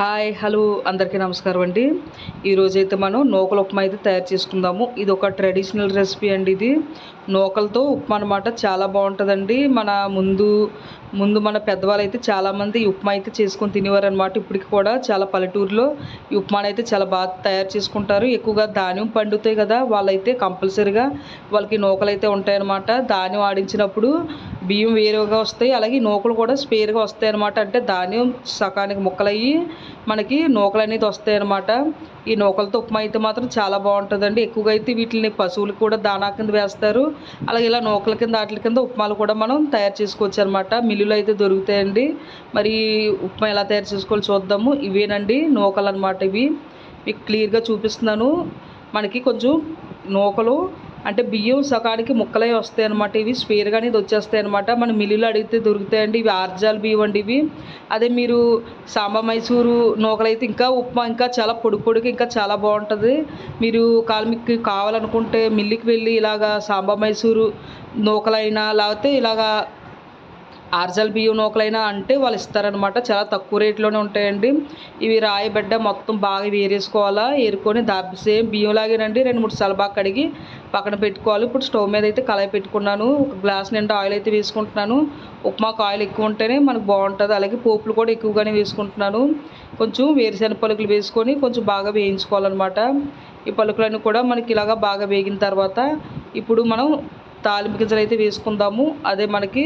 Hi hello అందరికీ నమస్కారం అండి. ఈరోజైతే మనం నూకల ఉప్మా అయితే తయారు చేసుకుందాము. ఇది ఒక ట్రెడిషనల్ రెసిపీ అండి ఇది. నూకలతో ఉప్మా అనమాట చాలా బాగుంటుందండి. మన ముందు ముందు మన పెద్దవాళ్ళు అయితే చాలామంది ఉప్మా అయితే చేసుకొని తినేవారు అనమాట ఇప్పటికి కూడా చాలా పల్లెటూరులో ఈ ఉప్మాని అయితే చాలా బాగా తయారు చేసుకుంటారు. ఎక్కువగా ధాన్యం పండుతాయి కదా వాళ్ళైతే కంపల్సరీగా వాళ్ళకి నూకలు అయితే ఉంటాయన్నమాట. ధాన్యం ఆడించినప్పుడు బియ్యం వేరుగా వస్తాయి అలాగే నూకలు కూడా స్పేర్గా వస్తాయి అనమాట అంటే ధాన్యం సకానికి ముక్కలయ్యి మనకి నూకలు అనేది వస్తాయి అనమాట ఈ నూకలతో ఉప్మా అయితే మాత్రం చాలా బాగుంటుందండి. ఎక్కువగా అయితే వీటిని పశువులకు కూడా దానా కింద వేస్తారు. అలాగే ఇలా నూకల కింద వాటి కింద ఉప్మాలు కూడా మనం తయారు చేసుకోవచ్చు అనమాట మిల్లులో అయితే దొరుకుతాయండి. మరి ఉప్మా ఎలా తయారు చేసుకోవాలో చూద్దాము. ఇవేనండి నూకలు అనమాట ఇవి. మీకు క్లియర్గా చూపిస్తున్నాను. మనకి కొంచెం నూకలు అంటే బియ్యం సకానికి ముక్కలై వస్తాయి అనమాట ఇవి స్పేర్గా అనేది వచ్చేస్తాయి అనమాట మన మిల్లులో అడిగితే దొరుకుతాయండి. ఇవి ఆర్జాల్ బియ్యం అండి ఇవి. అదే మీరు సాంబా మైసూరు నూకలైతే ఇంకా ఉప్మా ఇంకా చాలా పొడి పొడికి ఇంకా చాలా బాగుంటుంది. మీరు కాలు మీకు కావాలనుకుంటే మిల్లుకి వెళ్ళి ఇలాగా సాంబా మైసూరు నూకలైనా లేకపోతే ఇలాగా ఆర్జల్ బియ్యం నూకలైనా అంటే వాళ్ళు ఇస్తారనమాట చాలా తక్కువ రేట్లోనే ఉంటాయండి. ఇవి రాయి బిడ్డ మొత్తం బాగా వేరేసుకోవాలా ఏరుకొని దా సేమ్ బియ్యం లాగేనండి రెండు. మూడు సార్లు బాగా కడిగి పక్కన పెట్టుకోవాలి. ఇప్పుడు స్టవ్ మీద అయితే కళాయి పెట్టుకున్నాను. ఒక గ్లాస్ నిండా ఆయిల్ అయితే వేసుకుంటున్నాను. ఉప్మాకు ఆయిల్ ఎక్కువ ఉంటేనే మనకు బాగుంటుంది. అలాగే పోపులు కూడా ఎక్కువగానే వేసుకుంటున్నాను. కొంచెం వేరుశెనగ పలుకులు వేసుకొని కొంచెం బాగా వేయించుకోవాలన్నమాట. ఈ పలుకులన్నీ కూడా మనకి ఇలాగా బాగా వేగిన తర్వాత ఇప్పుడు మనం తాలింపు గింజలు అయితే వేసుకుందాము. అదే మనకి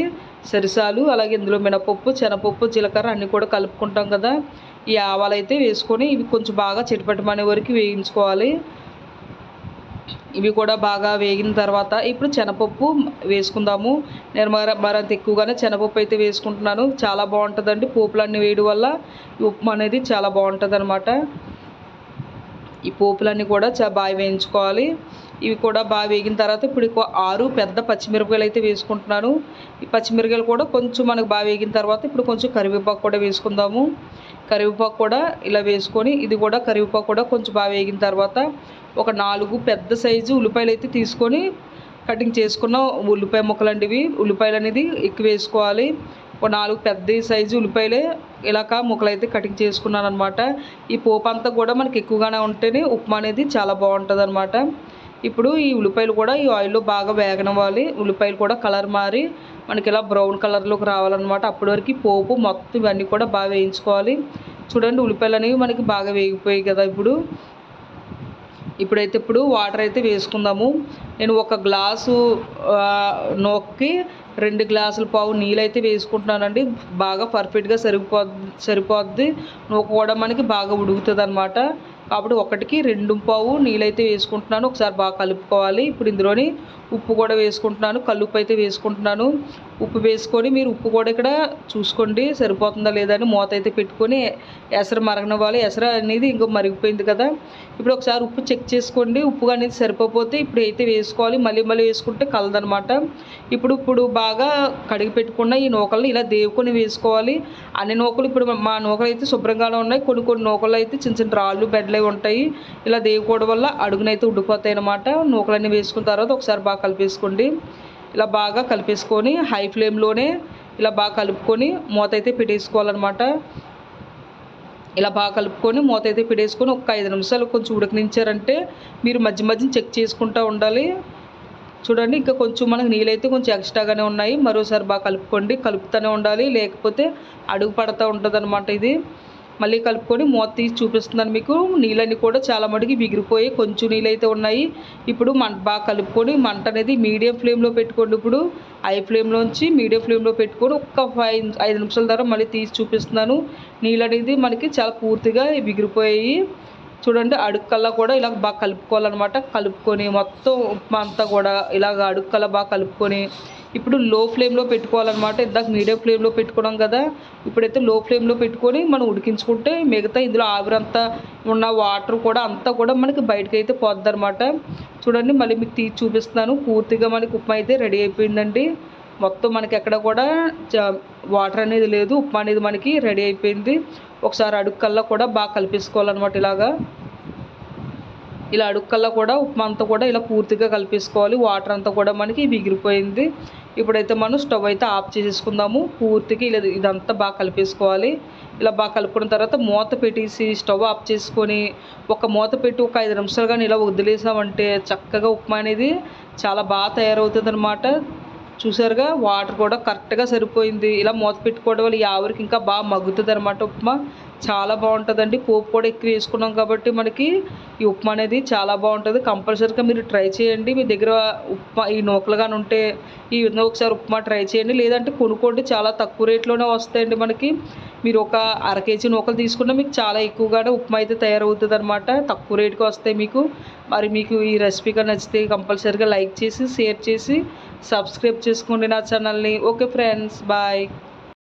సరిసాలు అలాగే ఇందులో మినపప్పు శనగపప్పు జీలకర్ర అన్నీ కూడా కలుపుకుంటాం కదా. ఈ ఆవాలు అయితే వేసుకొని ఇవి కొంచెం బాగా చిటపటమనే వరకు వేయించుకోవాలి. ఇవి కూడా బాగా వేగిన తర్వాత ఇప్పుడు శనపప్పు వేసుకుందాము. నేను మరింత ఎక్కువగానే శనగపప్పు అయితే వేసుకుంటున్నాను. చాలా బాగుంటుందండి పోపులన్నీ వేయడం వల్ల. ఈ ఉప్మా అనేది చాలా బాగుంటుంది అనమాట ఈ పోపులన్నీ కూడా చాలా బాగా వేయించుకోవాలి. ఇవి కూడా బాగా వేగిన తర్వాత ఇప్పుడు ఆరు పెద్ద పచ్చిమిరపకాయలు అయితే వేసుకుంటున్నాను. ఈ పచ్చిమిరపకాయలు కూడా కొంచెం మనకు బాగా వేగిన తర్వాత ఇప్పుడు కొంచెం కరివేపాకు కూడా వేసుకుందాము. కరివేపాకు కూడా ఇలా వేసుకొని ఇది కూడా కరివేపాకు కూడా కొంచెం బాగా వేగిన తర్వాత ఒక నాలుగు పెద్ద సైజు ఉల్లిపాయలు అయితే తీసుకొని కటింగ్ చేసుకున్న ఉల్లిపాయ ముక్కలు అండి ఇవి ఉల్లిపాయలు అనేది ఎక్కువ వేసుకోవాలి. ఒక నాలుగు పెద్ద సైజు ఉల్లిపాయలే ఇలాక ముక్కలు అయితే కటింగ్ చేసుకున్నాను అనమాట ఈ పోపు అంతా కూడా మనకి ఎక్కువగానే ఉంటేనే ఉప్మా అనేది చాలా బాగుంటుంది అనమాట ఇప్పుడు ఈ ఉల్లిపాయలు కూడా ఈ ఆయిల్లో బాగా వేగనవ్వాలి. ఉల్లిపాయలు కూడా కలర్ మారి మనకి ఇలా బ్రౌన్ కలర్లోకి రావాలన్నమాట. అప్పటి వరకు పోపు మొత్తం ఇవన్నీ కూడా బాగా వేయించుకోవాలి. చూడండి ఉల్లిపాయలు అనేవి మనకి బాగా వేగిపోయాయి కదా ఇప్పుడు. ఇప్పుడైతే ఇప్పుడు వాటర్ అయితే వేసుకుందాము. నేను ఒక గ్లాసు నొక్కి రెండు గ్లాసుల పావు నీళ్ళు అయితే వేసుకుంటున్నానండి. బాగా పర్ఫెక్ట్గా సరిపోద్ది సరిపోద్ది. నూక కూడా మనకి బాగా ఉడుకుతుంది అనమాట కాబట్టి ఒకటికి రెండు పావు నీళ్ళైతే వేసుకుంటున్నాను. ఒకసారి బాగా కలుపుకోవాలి. ఇప్పుడు ఇందులోని ఉప్పు కూడా వేసుకుంటున్నాను. కల్లుప్పు అయితే వేసుకుంటున్నాను. ఉప్పు వేసుకొని మీరు ఉప్పు కూడా ఇక్కడ చూసుకోండి. సరిపోతుందా లేదా అని మూత అయితే పెట్టుకొని ఎసరు మరగనివ్వాలి. ఎసర అనేది ఇంకో మరిగిపోయింది కదా. ఇప్పుడు ఒకసారి ఉప్పు చెక్ చేసుకోండి. ఉప్పు అనేది సరిపోతే ఇప్పుడు అయితే వేసుకోవాలి. మళ్ళీ మళ్ళీ వేసుకుంటే కలదనమాట. ఇప్పుడు ఇప్పుడు బాగా కడిగి పెట్టుకున్న ఈ నూకలను ఇలా దేవుకొని వేసుకోవాలి. అన్ని నూకలు ఇప్పుడు మా నూకలు అయితే శుభ్రంగానే ఉన్నాయి. కొన్ని కొన్ని నూకలు అయితే చిన్న చిన్న రాళ్ళు బెడ్లు ఉంటాయి. ఇలా దేవుకోవడం వల్ల అడుగునైతే ఉడిపోతాయి అనమాట నూకలన్నీ వేసుకున్న తర్వాత ఒకసారి బాగా కలిపేసుకోండి. ఇలా బాగా కలిపేసుకొని హై ఫ్లేమ్లోనే ఇలా బాగా కలుపుకొని మూత అయితే పెట్టేసుకోవాలన్నమాట. ఇలా బాగా కలుపుకొని మూత అయితే పెట్టేసుకొని ఒక ఐదు నిమిషాలు కొంచెం ఉడకనించారంటే మీరు మధ్య మధ్యని చెక్ చేసుకుంటూ ఉండాలి. చూడండి ఇంకా కొంచెం మనకు నీళ్ళైతే కొంచెం ఎక్స్ట్రాగానే ఉన్నాయి. మరోసారి బాగా కలుపుకోండి. కలుపుతూనే ఉండాలి. లేకపోతే అడుగు పడుతూ ఉంటుంది ఇది. మళ్ళీ కలుపుకొని మూత తీసి చూపిస్తున్నాను మీకు. నీళ్ళన్నీ కూడా చాలా మటుకి విగిరిపోయి కొంచెం నీళ్ళైతే ఉన్నాయి. ఇప్పుడు మంట బాగా కలుపుకొని మంట అనేది మీడియం ఫ్లేమ్లో పెట్టుకోండి ఇప్పుడు. హై ఫ్లేమ్లోంచి మీడియం ఫ్లేమ్లో పెట్టుకొని ఒక్క ఫైవ్ ఐదు నిమిషాల ద్వారా మళ్ళీ తీసి చూపిస్తున్నాను. నీళ్ళు అనేది మనకి చాలా పూర్తిగా విగిరిపోయాయి. చూడండి అడుక్కల్లా కూడా ఇలా బాగా కలుపుకోవాలన్నమాట. కలుపుకొని మొత్తం ఉప్మా అంతా కూడా ఇలాగ అడుక్కల్లా బాగా కలుపుకొని ఇప్పుడు లో ఫ్లేమ్లో పెట్టుకోవాలన్నమాట. ఇందాక మీడియం ఫ్లేమ్లో పెట్టుకున్నాం కదా ఇప్పుడైతే లో ఫ్లేమ్లో పెట్టుకొని మనం ఉడికించుకుంటే మిగతా ఇందులో ఆవిరంతా ఉన్న వాటర్ కూడా అంతా కూడా మనకి బయటకు అయితే పోద్ది చూడండి మళ్ళీ మీకు తీసి చూపిస్తున్నాను. పూర్తిగా మనకి ఉప్మా అయితే రెడీ అయిపోయిందండి. మొత్తం మనకి ఎక్కడ కూడా వాటర్ అనేది లేదు ఉప్మా అనేది మనకి రెడీ అయిపోయింది. ఒకసారి అడుక్కల్లా కూడా బాగా కలిపేసుకోవాలన్నమాట ఇలాగా. ఇలా అడుక్కల్లా కూడా ఉప్మా అంతా కూడా ఇలా పూర్తిగా కలిపేసుకోవాలి. వాటర్ అంతా కూడా మనకి మిగిలిపోయింది. ఇప్పుడైతే మనం స్టవ్ అయితే ఆఫ్ చేసేసుకుందాము. పూర్తిగా ఇలా ఇదంతా బాగా కలిపేసుకోవాలి. ఇలా బాగా కలుపుకున్న తర్వాత మూత పెట్టేసి స్టవ్ ఆఫ్ చేసుకొని ఒక మూత పెట్టి ఒక ఐదు నిమిషాలు కానీ ఇలా వదిలేసామంటే చక్కగా ఉప్మా అనేది చాలా బాగా తయారవుతుంది అనమాట చూసారుగా వాటర్ కూడా కరెక్ట్గా సరిపోయింది. ఇలా మూత పెట్టుకోవడం వల్ల ఈ ఆవిరికి ఇంకా బాగా మగ్గుతుంది అనమాట ఉప్మా. చాలా బాగుంటుందండి. పోపు కూడా ఎక్కువ వేసుకున్నాం కాబట్టి మనకి ఈ ఉప్మా అనేది చాలా బాగుంటుంది. కంపల్సరీగా మీరు ట్రై చేయండి. మీ దగ్గర ఉప్మా ఈ నూకలు కానీ ఉంటే ఈ విధంగా ఒకసారి ఉప్మా ట్రై చేయండి. లేదంటే కొనుక్కోండి. చాలా తక్కువ రేట్లోనే వస్తాయండి మనకి. మీరు ఒక అర కేజీ నూకలు తీసుకున్నా మీకు చాలా ఎక్కువగానే ఉప్మా అయితే తయారవుతుంది అనమాట తక్కువ రేటుకి వస్తాయి మీకు. మరి మీకు ఈ రెసిపీగా నచ్చితే కంపల్సరీగా లైక్ చేసి షేర్ చేసి సబ్స్క్రైబ్ చేసుకోండి నా ఛానల్ని ఓకే ఫ్రెండ్స్ బాయ్